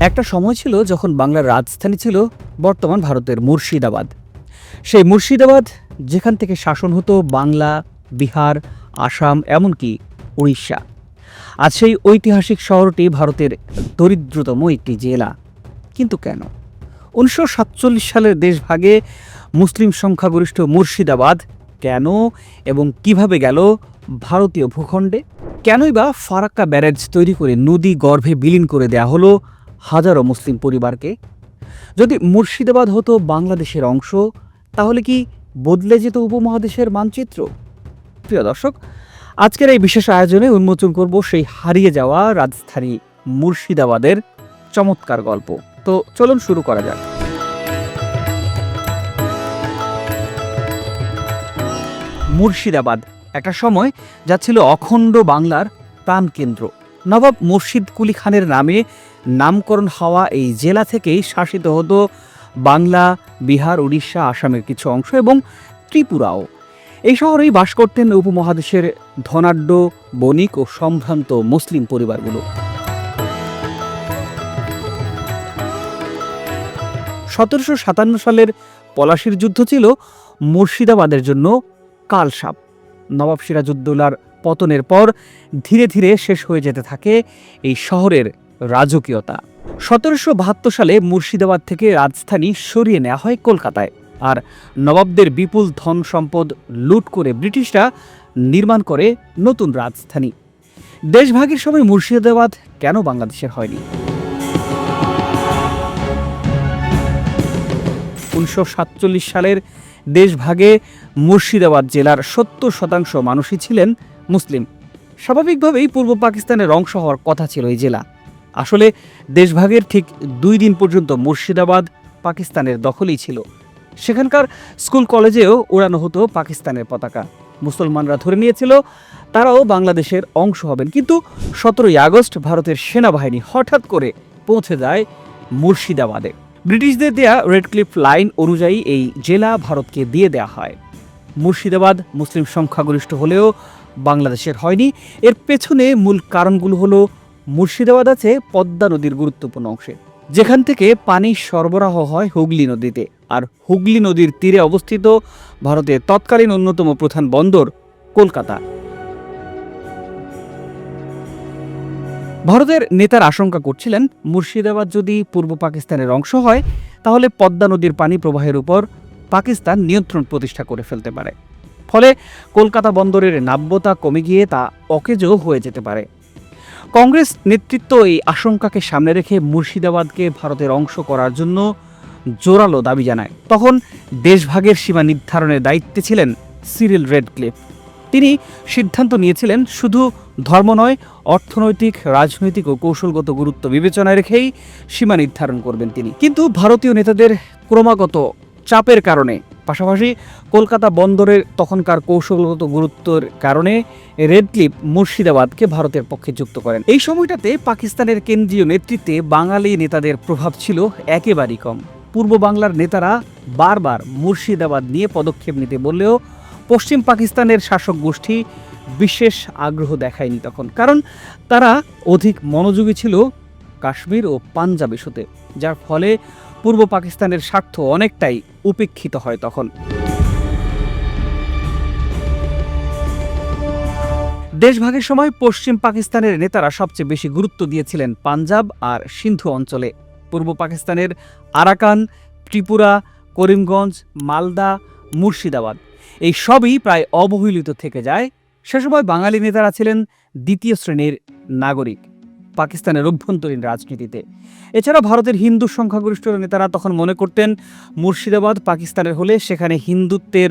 একটা সময় ছিল যখন বাংলার রাজধানী ছিল বর্তমান ভারতের মুর্শিদাবাদ। সেই মুর্শিদাবাদ যেখান থেকে শাসন হতো বাংলা, বিহার, আসাম, এমনকি উড়িষ্যা। আজ সেই ঐতিহাসিক শহরটি ভারতের দরিদ্রতম একটি জেলা। কিন্তু কেন? উনিশশো সাতচল্লিশ সালের দেশভাগে মুসলিম সংখ্যাগরিষ্ঠ মুর্শিদাবাদ কেন এবং কীভাবে গেল ভারতীয় ভূখণ্ডে? কেনই বা ফারাক্কা ব্যারেজ তৈরি করে নদী গর্ভে বিলীন করে দেয়া হলো হাজারো মুসলিম পরিবারকে। যদি মুর্শিদাবাদ হতো বাংলাদেশের অংশ, তাহলে কি বদলে যেত উপমহাদেশের মানচিত্র? প্রিয় দর্শক, আজকের এই বিশেষ আয়োজনে উন্মোচন করব সেই হারিয়ে যাওয়া রাজধানী মুর্শিদাবাদের চমৎকার গল্প। তো চলুন শুরু করা যাক। মুর্শিদাবাদ একটা সময় যা ছিল অখণ্ড বাংলার প্রাণকেন্দ্র। নবাব মুর্শিদ কুলি খানের নামে নামকরণ হওয়া এই জেলা থেকেই শাসিত হতো বাংলা, বিহার, উড়িষ্যা, আসামের কিছু অংশ এবং ত্রিপুরাও। এই শহরেই বাস করতেন উপমহাদেশের ধনাঢ্য, বণিক ও সম্ভ্রান্ত মুসলিম পরিবারগুলো। সতেরোশো সাতান্ন সালের পলাশির যুদ্ধ ছিল মুর্শিদাবাদের জন্য কালসাপ। নবাব সিরাজউদ্দৌলার পতনের পর ধীরে ধীরে শেষ হয়ে যেতে থাকে এই শহরের রাজকীয়তা। সতেরোশো বাহাত্তর সালে মুর্শিদাবাদ থেকে রাজধানী সরিয়ে নেওয়া হয় কলকাতায়। আর নবাবদের বিপুল ধন সম্পদ লুট করে ব্রিটিশরা নির্মাণ করে নতুন রাজধানী। দেশভাগের সময় মুর্শিদাবাদ কেন বাংলাদেশের হয়নি? উনিশশো সাতচল্লিশ সালের দেশভাগে মুর্শিদাবাদ জেলার সত্তর শতাংশ মানুষই ছিলেন মুসলিম। স্বাভাবিকভাবেই পূর্ব পাকিস্তানের অংশ হওয়ার কথা ছিল এই জেলা। আসলে দেশভাগের ঠিক দুই দিন পর্যন্ত মুর্শিদাবাদ পাকিস্তানের দখলেই ছিল। সেখানকার স্কুল কলেজেও উড়ানো হতো পাকিস্তানের পতাকা। মুসলমানরা ধরে নিয়েছিল তারাও বাংলাদেশের অংশ হবেন। কিন্তু সতেরোই আগস্ট ভারতের সেনাবাহিনী হঠাৎ করে পৌঁছে যায় মুর্শিদাবাদে। ব্রিটিশদের দেয়া রেড ক্লিফ লাইন অনুযায়ী এই জেলা ভারতকে দিয়ে দেয়া হয়। মুর্শিদাবাদ মুসলিম সংখ্যাগরিষ্ঠ হলেও বাংলাদেশের হয়নি। এর পেছনে মূল কারণগুলো হলো মুর্শিদাবাদ আছে পদ্মা নদীর গুরুত্বপূর্ণ অংশে, যেখান থেকে পানি সরবরাহ হয় হুগলি নদীতে। আর হুগলি নদীর তীরে অবস্থিত ভারতের তৎকালীন অন্যতম প্রধান বন্দর কলকাতা। ভারতের নেতার আশঙ্কা করছিলেন, মুর্শিদাবাদ যদি পূর্ব পাকিস্তানের অংশ হয়, তাহলে পদ্মা নদীর পানি প্রবাহের উপর পাকিস্তান নিয়ন্ত্রণ প্রতিষ্ঠা করে ফেলতে পারে। ফলে কলকাতা বন্দরের নাব্যতা কমে গিয়ে তা অকেজো হয়ে যেতে পারে। কংগ্রেস নেতৃত্ব এই আশঙ্কাকে সামনে রেখে মুর্শিদাবাদকে ভারতের অংশ করার জন্য জোরালো দাবি জানায়। তখন দেশভাগের সীমা নির্ধারণের দায়িত্বে ছিলেন সিরিল রেডক্লিফ। তিনি সিদ্ধান্ত নিয়েছিলেন শুধু ধর্ম নয়, অর্থনৈতিক, রাজনৈতিক ও কৌশলগত গুরুত্ব বিবেচনায় রেখেই সীমা নির্ধারণ করবেন তিনি। কিন্তু ভারতীয় নেতাদের ক্রমাগত চাপের কারণে পাশাপাশি কলকাতা বন্দরের তখনকার কৌশলগত গুরুত্বের কারণে রেড ক্লিপ মুর্শিদাবাদকে ভারতের পক্ষে যুক্ত করেন। এই সময়টাতে পাকিস্তানের কেন্দ্রীয় নেতৃত্বে বাঙালি নেতাদের প্রভাব ছিল একেবারেই কম। পূর্ব বাংলার নেতারা বারবার মুর্শিদাবাদ নিয়ে পদক্ষেপ নিতে বললেও পশ্চিম পাকিস্তানের শাসক গোষ্ঠী বিশেষ আগ্রহ দেখায়নি তখন। কারণ তারা অধিক মনোযোগী ছিল কাশ্মীর ও পাঞ্জাব ইস্যুতে যার ফলে পূর্ব পাকিস্তানের স্বার্থ অনেকটাই উপেক্ষিত হয় তখন। দেশভাগের সময় পশ্চিম পাকিস্তানের নেতারা সবচেয়ে বেশি গুরুত্ব দিয়েছিলেন পাঞ্জাব আর সিন্ধু অঞ্চলে। পূর্ব পাকিস্তানের আরাকান, ত্রিপুরা, করিমগঞ্জ, মালদা, মুর্শিদাবাদ, এই সবই প্রায় অবহেলিত থেকে যায়। সে সময় বাঙালি নেতারা ছিলেন দ্বিতীয় শ্রেণির নাগরিক। পাকিস্তানের অভ্যন্তরীণ রাজনীতিতে। এছাড়া ভারতের হিন্দু সংখ্যাগরিষ্ঠ নেতারা তখন মনে করতেন, মুর্শিদাবাদ পাকিস্তানের হলে সেখানে হিন্দুত্বের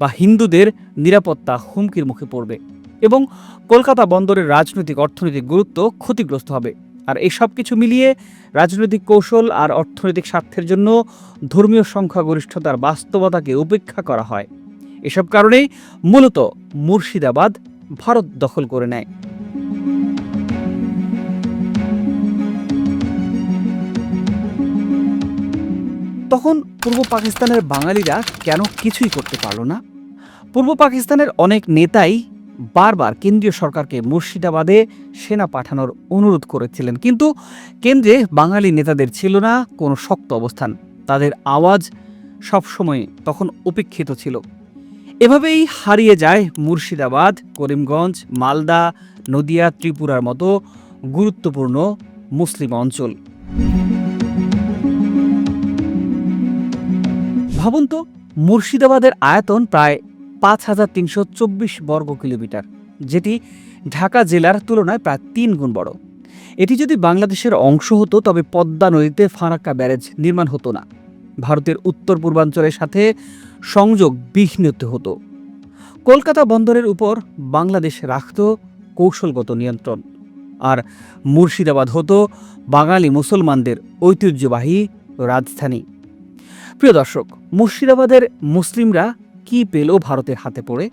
বা হিন্দুদের নিরাপত্তা হুমকির মুখে পড়বে এবং কলকাতা বন্দরের রাজনৈতিক অর্থনৈতিক গুরুত্ব ক্ষতিগ্রস্ত হবে। আর এই সব কিছু মিলিয়ে রাজনৈতিক কৌশল আর অর্থনৈতিক স্বার্থের জন্য ধর্মীয় সংখ্যাগরিষ্ঠতার বাস্তবতাকে উপেক্ষা করা হয়। এসব কারণেই মূলত মুর্শিদাবাদ ভারত দখল করে নেয়। তখন পূর্ব পাকিস্তানের বাঙালিরা কেন কিছুই করতে পারল না? পূর্ব পাকিস্তানের অনেক নেতাই বারবার কেন্দ্রীয় সরকারকে মুর্শিদাবাদে সেনা পাঠানোর অনুরোধ করেছিলেন, কিন্তু কেন্দ্রে বাঙালি নেতাদের ছিল না, কোনো শক্ত অবস্থান। তাদের আওয়াজ সবসময় তখন উপেক্ষিত ছিল। এভাবেই হারিয়ে যায় মুর্শিদাবাদ, করিমগঞ্জ, মালদা, নদিয়া, ত্রিপুরার মতো গুরুত্বপূর্ণ মুসলিম অঞ্চল। ভাবুন তো, মুর্শিদাবাদের আয়তন প্রায় পাঁচ হাজার তিনশো চব্বিশ বর্গ কিলোমিটার, যেটি ঢাকা জেলার তুলনায় প্রায় তিন গুণ বড়। এটি যদি বাংলাদেশের অংশ হতো, তবে পদ্মা নদীতে ফারাক্কা ব্যারেজ নির্মাণ হতো না। ভারতের উত্তর পূর্বাঞ্চলের সাথে সংযোগ বিঘ্নিত হতো। কলকাতা বন্দরের উপর বাংলাদেশ রাখত কৌশলগত নিয়ন্ত্রণ, আর মুর্শিদাবাদ হতো বাঙালি মুসলমানদের ঐতিহ্যবাহী রাজধানী। প্রিয় দর্শক, মুর্শিদাবাদের মুসলিমরা কি পেল ভারতের হাতে পড়ে?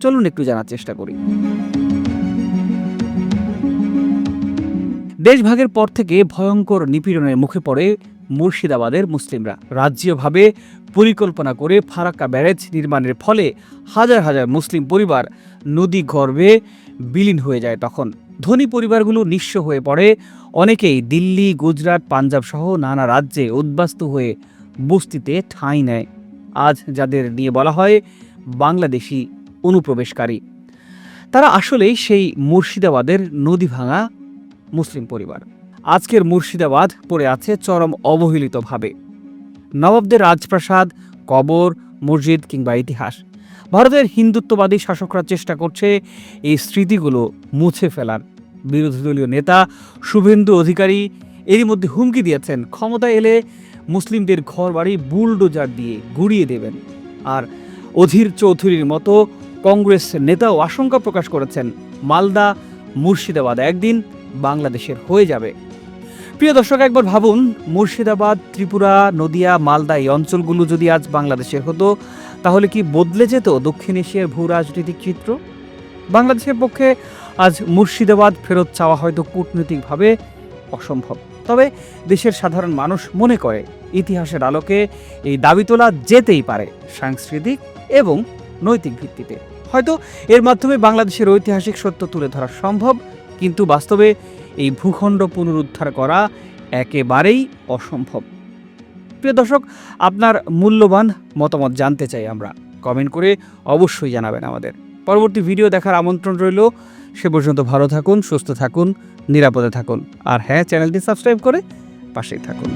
চলুন একটু জানার চেষ্টা করি। দেশভাগের পর থেকে ভয়ঙ্কর নিপীড়নের মুখে পড়ে মুর্শিদাবাদের মুসলিমরা। রাজ্যীয়ভাবে পরিকল্পনা করে ফারাক্কা ব্যারেজ নির্মাণের ফলে হাজার হাজার মুসলিম পরিবার নদী গর্ভে বিলীন হয়ে যায় তখন। ধনী পরিবারগুলো নিঃস্ব হয়ে পড়ে। অনেকেই দিল্লি, গুজরাট পাঞ্জাব সহ নানা রাজ্যে উদ্বাস্তু হয়ে বস্তিতে ঠাঁই নেয়। আজ যাদের নিয়ে বলা হয় বাংলাদেশি অনুপ্রবেশকারী, তারা আসলেই সেই মুর্শিদাবাদের নদী ভাঙা মুসলিম পরিবার। আজকের মুর্শিদাবাদ পড়ে আছে চরম অবহেলিতভাবে। নবাবদের রাজপ্রাসাদ, কবর, মসজিদ কিংবা ইতিহাস। ভারতের হিন্দুত্ববাদী শাসকরা চেষ্টা করছে এই স্মৃতিগুলো মুছে ফেলার। বিরোধী দলীয় নেতা শুভেন্দু অধিকারী এরই মধ্যে হুমকি দিয়েছেন। ক্ষমতায় এলে মুসলিমদের ঘরবাড়ি বুলডোজার দিয়ে গুড়িয়ে দেবেন। আর অধীর চৌধুরীর মতো কংগ্রেস নেতাও আশঙ্কা প্রকাশ করেছেন, মালদা, মুর্শিদাবাদ একদিন বাংলাদেশের হয়ে যাবে। প্রিয় দর্শক, একবার ভাবুন, মুর্শিদাবাদ, ত্রিপুরা, নদিয়া, মালদা এই অঞ্চলগুলো যদি আজ বাংলাদেশের হতো, তাহলে কি বদলে যেত দক্ষিণ এশিয়ার ভূ রাজনৈতিক চিত্র? বাংলাদেশের পক্ষে আজ মুর্শিদাবাদ ফেরত চাওয়া হয়তো কূটনৈতিকভাবে অসম্ভব। তবে দেশের সাধারণ মানুষ মনে করে ইতিহাসের আলোকে এই দাবি তোলা যেতেই পারে সাংস্কৃতিক এবং নৈতিক ভিত্তিতে। হয়তো এর মাধ্যমে বাংলাদেশের ঐতিহাসিক সত্য তুলে ধরা সম্ভব, কিন্তু বাস্তবে এই ভূখণ্ড পুনরুদ্ধার করা একেবারেই অসম্ভব। প্রিয় দর্শক, আপনার মূল্যবান মতামত জানতে চাই আমরা। কমেন্ট করে অবশ্যই জানাবেন আমাদের। পরবর্তী ভিডিও দেখার আমন্ত্রণ রইল। সে পর্যন্ত ভালো থাকুন, সুস্থ থাকুন, নিরাপদে থাকুন। আর হ্যাঁ চ্যানেলটি সাবস্ক্রাইব করে পাশেই থাকুন।